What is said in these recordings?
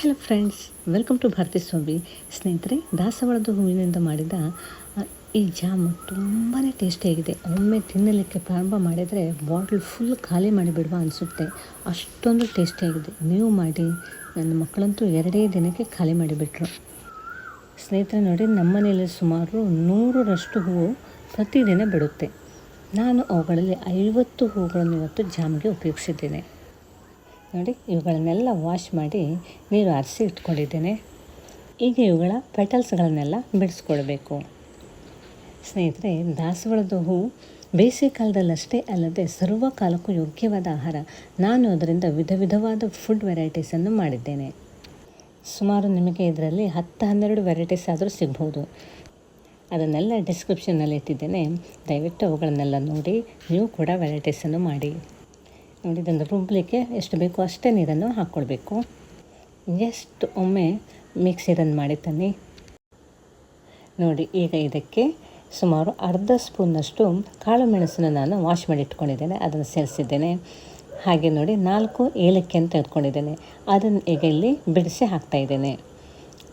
Hello friends welcome to Bharathi Swami ಸ್ನೇಹಿತರೆ ದಾಸವಾಳದ ಹೂವಿನಿಂದ ಮಾಡಿದ ಈ ಜಾಮು ತುಂಬಾ ಟೇಸ್ಟಿಯಾಗಿದೆ ಒಮ್ಮೆ ತಿನ್ನಲಿಕ್ಕೆ ಪ್ರಾರಂಭ ಮಾಡಿದರೆ ಬಾಟ್ಲ್ ಫುಲ್ ಖಾಲಿ ಮಾಡಿಬಿಡುವ ಅನಿಸುತ್ತೆ. ಅಷ್ಟೊಂದು ಟೇಸ್ಟಿಯಾಗಿದೆ ನೀವು ಮಾಡಿ, ನನ್ನ ಮಕ್ಕಳಂತೂ ಎರಡೇ ದಿನಕ್ಕೆ ಖಾಲಿ ಮಾಡಿಬಿಟ್ರು ಸ್ನೇಹಿತರೆ, ನೋಡಿ ನಮ್ಮನೆಯಲ್ಲಿ ಸುಮಾರು ನೂರರಷ್ಟು ಹೂವು ಪ್ರತಿದಿನ ಬಿಡುತ್ತೆ. ನಾನು ಅವುಗಳಲ್ಲಿ ಐವತ್ತು ಹೂಗಳನ್ನು ಇವತ್ತು ಜಾಮ್ಗೆ ಉಪಯೋಗಿಸಿದ್ದೇನೆ. ನೋಡಿ ಇವುಗಳನ್ನೆಲ್ಲ ವಾಶ್ ಮಾಡಿ ನೀರು ಆರಿಸಿ ಇಟ್ಕೊಂಡಿದ್ದೇನೆ. ಈಗ ಇವುಗಳ ಪೆಟಲ್ಸ್ಗಳನ್ನೆಲ್ಲ ಬಿಡಿಸ್ಕೊಳ್ಬೇಕು ಸ್ನೇಹಿತರೆ ದಾಸವಾಳದ ಹೂ ಬೇಸಿಗೆ ಕಾಲದಲ್ಲಷ್ಟೇ ಅಲ್ಲದೆ ಸರ್ವ ಕಾಲಕ್ಕೂ ಯೋಗ್ಯವಾದ ಆಹಾರ. ನಾನು ಅದರಿಂದ ವಿಧ ವಿಧವಾದ ಫುಡ್ ವೆರೈಟೀಸನ್ನು ಮಾಡಿದ್ದೇನೆ. ಸುಮಾರು ನಿಮಗೆ ಇದರಲ್ಲಿ ಹತ್ತು ಹನ್ನೆರಡು ವೆರೈಟೀಸ್ ಆದರೂ ಸಿಗ್ಬೋದು. ಅದನ್ನೆಲ್ಲ ಡಿಸ್ಕ್ರಿಪ್ಷನ್ನಲ್ಲಿ ಇಟ್ಟಿದ್ದೇನೆ ದಯವಿಟ್ಟು ಅವುಗಳನ್ನೆಲ್ಲ ನೋಡಿ, ನೀವು ಕೂಡ ವೆರೈಟೀಸನ್ನು ಮಾಡಿ. ನೋಡಿ ಇದನ್ನು ರುಬ್ಬಲಿಕ್ಕೆ ಎಷ್ಟು ಬೇಕೋ ಅಷ್ಟೇ ನೀರನ್ನು ಹಾಕ್ಕೊಳ್ಬೇಕು. ಎಷ್ಟು ಒಮ್ಮೆ ಮಿಕ್ಸಿರನ್ನು ರನ್ ಮಾಡಿ ತನ್ನಿ. ನೋಡಿ, ಈಗ ಇದಕ್ಕೆ ಸುಮಾರು ಅರ್ಧ ಸ್ಪೂನ್ನಷ್ಟು ಕಾಳು ಮೆಣಸನ್ನು ನಾನು ವಾಶ್ ಮಾಡಿ ಇಟ್ಕೊಂಡಿದ್ದೇನೆ, ಅದನ್ನು ಸೇರಿಸಿದ್ದೇನೆ. ಹಾಗೆ ನೋಡಿ, ನಾಲ್ಕು ಏಲಕ್ಕಿಯನ್ನು ತೆಗೆದುಕೊಂಡಿದ್ದೇನೆ ಅದನ್ನು ಈಗ ಇಲ್ಲಿ ಬಿಡಿಸಿ ಹಾಕ್ತಾಯಿದ್ದೇನೆ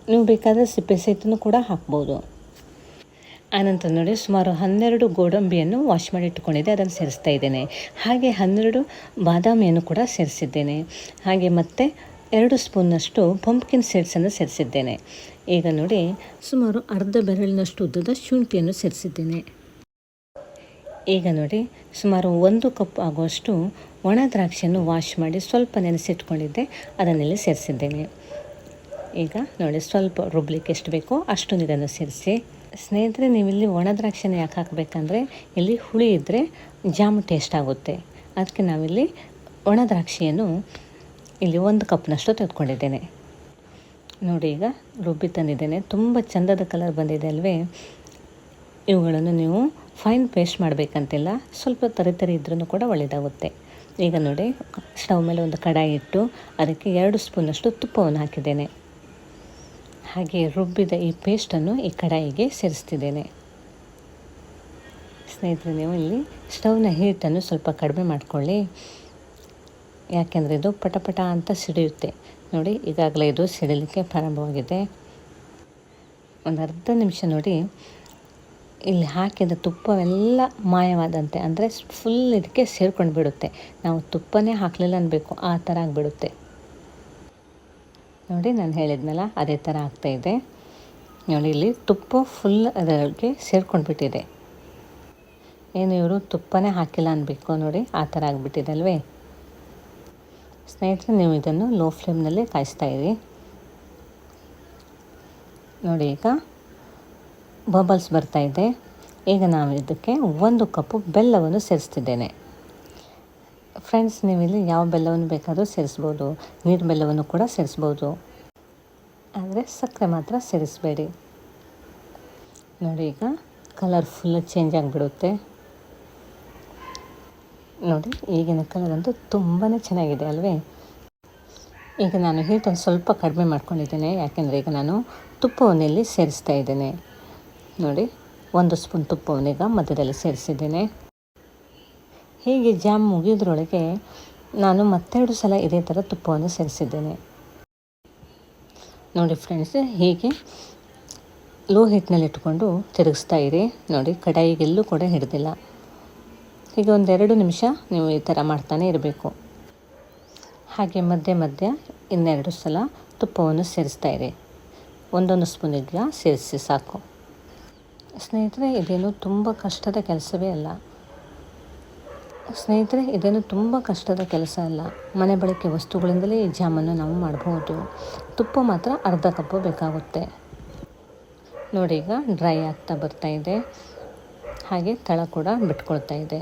ನೀವು ಬೇಕಾದರೆ ಸಿಪ್ಪೆ ಸಹಿತನೂ ಕೂಡ ಹಾಕ್ಬೋದು. ಆನಂತರ ನೋಡಿ ಸುಮಾರು ಹನ್ನೆರಡು ಗೋಡಂಬಿಯನ್ನು ವಾಶ್ ಮಾಡಿ ಇಟ್ಕೊಂಡಿದ್ದೆ ಅದನ್ನು ಸೇರಿಸ್ತಾ ಇದ್ದೇನೆ. ಹಾಗೆ ಹನ್ನೆರಡು ಬಾದಾಮಿಯನ್ನು ಕೂಡ ಸೇರಿಸಿದ್ದೇನೆ. ಹಾಗೆ ಮತ್ತೆ ಎರಡು ಸ್ಪೂನ್ನಷ್ಟು ಪಂಪ್ಕಿನ್ ಸೀಡ್ಸನ್ನು ಸೇರಿಸಿದ್ದೇನೆ. ಈಗ ನೋಡಿ ಸುಮಾರು ಅರ್ಧ ಬೆರಳಿನಷ್ಟು ಉದ್ದದ ಶುಂಠಿಯನ್ನು ಸೇರಿಸಿದ್ದೇನೆ. ಈಗ ನೋಡಿ ಸುಮಾರು ಒಂದು ಕಪ್ ಆಗುವಷ್ಟು ಒಣ ದ್ರಾಕ್ಷಿಯನ್ನು ವಾಶ್ ಮಾಡಿ ಸ್ವಲ್ಪ ನೆನೆಸಿಟ್ಕೊಂಡಿದ್ದೆ ಅದನ್ನೆಲ್ಲ ಸೇರಿಸಿದ್ದೇನೆ. ಈಗ ನೋಡಿ ಸ್ವಲ್ಪ ರುಬ್ಲಿಕ್ಕೆ ಎಷ್ಟು ಬೇಕೋ ಅಷ್ಟು ನೀರನ್ನು ಸೇರಿಸಿ. ಸ್ನೇಹಿತರೆ, ನೀವಿಲ್ಲಿ ಒಣ ದ್ರಾಕ್ಷಿನ ಯಾಕೆ ಹಾಕಬೇಕಂದ್ರೆ, ಇಲ್ಲಿ ಹುಳಿ ಇದ್ದರೆ ಜಾಮ್ ಟೇಸ್ಟ್ ಆಗುತ್ತೆ. ಅದಕ್ಕೆ ನಾವಿಲ್ಲಿ ಒಣ ದ್ರಾಕ್ಷಿಯನ್ನು ಇಲ್ಲಿ ಒಂದು ಕಪ್ನಷ್ಟು ತೆಗೆದುಕೊಂಡಿದ್ದೇನೆ. ನೋಡಿ ಈಗ ರುಬ್ಬಿ ತಂದಿದ್ದೇನೆ. ತುಂಬ ಚಂದದ ಕಲರ್ ಬಂದಿದೆ ಅಲ್ವೇ? ಇವುಗಳನ್ನು ನೀವು ಫೈನ್ ಪೇಸ್ಟ್ ಮಾಡಬೇಕಂತಿಲ್ಲ, ಸ್ವಲ್ಪ ತರಿ ತರಿ ಇದ್ರೂ ಕೂಡ ಒಳ್ಳೆಯದಾಗುತ್ತೆ ಈಗ ನೋಡಿ, ಸ್ಟವ್ ಮೇಲೆ ಒಂದು ಕಡಾಯಿ ಇಟ್ಟು, ಅದಕ್ಕೆ ಎರಡು ಸ್ಪೂನಷ್ಟು ತುಪ್ಪವನ್ನು ಹಾಕಿದ್ದೇನೆ. ಹಾಗೆ ರುಬ್ಬಿದ ಈ ಪೇಸ್ಟನ್ನು ಈ ಕಡಾಯಿಗೆ ಸೇರಿಸ್ತಿದ್ದೇನೆ. ಸ್ನೇಹಿತರೆ, ನೀವು ಇಲ್ಲಿ ಸ್ಟವ್ನ ಹೀಟನ್ನು ಸ್ವಲ್ಪ ಕಡಿಮೆ ಮಾಡಿಕೊಳ್ಳಿ. ಯಾಕೆಂದರೆ ಇದು ಪಟಪಟ ಅಂತ ಸಿಡಿಯುತ್ತೆ. ನೋಡಿ, ಈಗಾಗಲೇ ಇದು ಸಿಡಿಲಿಕ್ಕೆ ಪ್ರಾರಂಭವಾಗಿದೆ. ಒಂದು ಅರ್ಧ ನಿಮಿಷ ನೋಡಿ. ಇಲ್ಲಿ ಹಾಕಿದ ತುಪ್ಪವೆಲ್ಲ ಮಾಯವಾದಂತೆ, ಅಂದರೆ ಫುಲ್ ಇದಕ್ಕೆ ಸೇರ್ಕೊಂಡು ಬಿಡುತ್ತೆ. ನಾವು ತುಪ್ಪನೇ ಹಾಕಲಿಲ್ಲ ಅನ್ನಬೇಕು ಆ ಥರ ಆಗಿಬಿಡುತ್ತೆ. ನೋಡಿ, ನಾನು ಹೇಳಿದ್ನಲ್ಲ, ಅದೇ ಥರ ಆಗ್ತಾಯಿದೆ ನೋಡಿ, ಇಲ್ಲಿ ತುಪ್ಪ ಫುಲ್ ಅದಕ್ಕೆ ಸೇರ್ಕೊಂಡ್ಬಿಟ್ಟಿದೆ. ಏನು ಇವರು ತುಪ್ಪನೇ ಹಾಕಿಲ್ಲ ಅನ್ಬೇಕು ನೋಡಿ, ಆ ಥರ ಆಗಿಬಿಟ್ಟಿದೆ ಅಲ್ವೇ? ಸ್ನೇಹಿತರೆ, ನೀವು ಇದನ್ನು ಲೋ ಫ್ಲೇಮ್ನಲ್ಲಿ ಕಾಯಿಸ್ತಾ ಇರಿ. ನೋಡಿ, ಈಗ ಬಬಲ್ಸ್ ಬರ್ತಾ ಇದೆ. ಈಗ ನಾವು ಇದಕ್ಕೆ ಒಂದು ಕಪ್ಪು ಬೆಲ್ಲವನ್ನು ಸೇರಿಸ್ತಿದ್ದೇನೆ. ಫ್ರೆಂಡ್ಸ್ ನೀವಿಲ್ಲಿ ಯಾವ ಬೆಲ್ಲವನ್ನು ಬೇಕಾದರೂ ಸೇರಿಸ್ಬೋದು. ನೀರು ಬೆಲ್ಲವನ್ನು ಕೂಡ ಸೇರಿಸ್ಬೋದು. ಆದರೆ ಸಕ್ಕರೆ ಮಾತ್ರ ಸೇರಿಸಬೇಡಿ. ನೋಡಿ ಈಗ ಕಲರ್ ಫುಲ್ ಚೇಂಜ್ ಆಗಿಬಿಡುತ್ತೆ. ನೋಡಿ ಈಗಿನ ಕಲರ್ ಅಂತೂ ತುಂಬಾ ಚೆನ್ನಾಗಿದೆ ಅಲ್ವೇ? ಈಗ ನಾನು ಹೀಟನ್ನು ಸ್ವಲ್ಪ ಕಡಿಮೆ ಮಾಡ್ಕೊಂಡಿದ್ದೇನೆ. ಯಾಕೆಂದರೆ ಈಗ ನಾನು ತುಪ್ಪವನ್ನು ಇಲ್ಲಿ ಸೇರಿಸ್ತಾ ಇದ್ದೇನೆ. ನೋಡಿ, ಒಂದು ಸ್ಪೂನ್ ತುಪ್ಪವನ್ನು ಈಗ ಮಧ್ಯದಲ್ಲಿ ಸೇರಿಸಿದ್ದೇನೆ. ಹೀಗೆ ಜಾಮ್ ಮುಗಿಯೋದ್ರೊಳಗೆ ನಾನು ಮತ್ತೆರಡು ಸಲ ಇದೇ ಥರ ತುಪ್ಪವನ್ನು ಸೇರಿಸಿದ್ದೇನೆ. ನೋಡಿ ಫ್ರೆಂಡ್ಸ್ ಹೀಗೆ ಲೋ ಹೀಟ್ನಲ್ಲಿ ಇಟ್ಕೊಂಡು ತಿರುಗಿಸ್ತಾ ಇರಿ. ನೋಡಿ, ಕಡಾಯಿಗೆಲ್ಲೂ ಕೂಡ ಹಿಡ್ದಿಲ್ಲ. ಹೀಗೆ ಒಂದೆರಡು ನಿಮಿಷ ನೀವು ಈ ಥರ ಮಾಡ್ತಾನೆ ಇರಬೇಕು. ಹಾಗೆ ಮಧ್ಯೆ ಮಧ್ಯ ಇನ್ನೆರಡು ಸಲ ತುಪ್ಪವನ್ನು ಸೇರಿಸ್ತಾ ಇರಿ. ಒಂದೊಂದು ಸ್ಪೂನ್ ಇದೆಯಾ ಸೇರಿಸಿ ಸಾಕು. ಸ್ನೇಹಿತರೆ, ಇದೇನು ತುಂಬ ಕಷ್ಟದ ಕೆಲಸವೇ ಅಲ್ಲ. ಸ್ನೇಹಿತರೆ ಇದೇನು ತುಂಬ ಕಷ್ಟದ ಕೆಲಸ ಅಲ್ಲ. ಮನೆ ಬಳಕೆ ವಸ್ತುಗಳಿಂದಲೇ ಈ ಜಾಮನ್ನು ನಾವು ಮಾಡಬಹುದು. ತುಪ್ಪ ಮಾತ್ರ ಅರ್ಧ ಕಪ್ಪು ಬೇಕಾಗುತ್ತೆ. ನೋಡಿ, ಈಗ ಡ್ರೈ ಆಗ್ತಾ ಬರ್ತಾ ಇದೆ. ಹಾಗೆ ತಳ ಕೂಡ ಬಿಟ್ಕೊಳ್ತಾ ಇದೆ.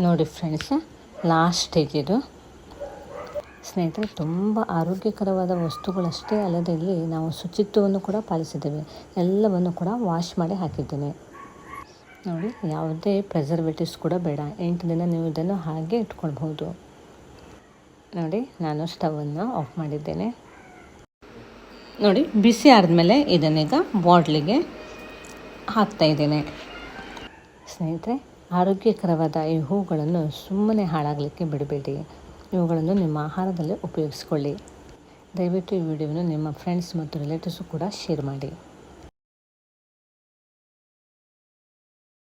ನೋಡಿ ಫ್ರೆಂಡ್ಸ್, ಲಾಸ್ಟ್ ಇದು. ಸ್ನೇಹಿತರೆ, ತುಂಬ ಆರೋಗ್ಯಕರವಾದ ವಸ್ತುಗಳಷ್ಟೇ ಅಲ್ಲದೆ ಇಲ್ಲಿ ನಾವು ಶುಚಿತ್ವವನ್ನು ಕೂಡ ಪಾಲಿಸಿದ್ದೇವೆ. ಎಲ್ಲವನ್ನು ಕೂಡ ವಾಶ್ ಮಾಡಿ ಹಾಕಿದ್ದೇನೆ. ನೋಡಿ, ಯಾವುದೇ ಪ್ರೆಸರ್ವೇಟಿವ್ಸ್ ಕೂಡ ಬೇಡ. ಎಂಟು ದಿನ ನೀವು ಇದನ್ನು ಹಾಗೆ ಇಟ್ಕೊಳ್ಬಹುದು. ನೋಡಿ, ನಾನು ಸ್ಟವನ್ನು ಆಫ್ ಮಾಡಿದ್ದೇನೆ. ನೋಡಿ, ಬಿಸಿ ಆದಮೇಲೆ ಇದನ್ನೀಗ ಬಾಟ್ಲಿಗೆ ಹಾಕ್ತಾ ಇದ್ದೇನೆ. ಸ್ನೇಹಿತರೆ, ಆರೋಗ್ಯಕರವಾದ ಈ ಹೂಗಳನ್ನು ಸುಮ್ಮನೆ ಹಾಳಾಗಲಿಕ್ಕೆ ಬಿಡಬೇಡಿ. ಇವುಗಳನ್ನು ನಿಮ್ಮ ಆಹಾರದಲ್ಲಿ ಉಪಯೋಗಿಸ್ಕೊಳ್ಳಿ. ದಯವಿಟ್ಟು ಈ ವಿಡಿಯೋವನ್ನು ನಿಮ್ಮ ಫ್ರೆಂಡ್ಸ್ ಮತ್ತು ರಿಲೇಟಿವ್ಸು ಕೂಡ ಶೇರ್ ಮಾಡಿ.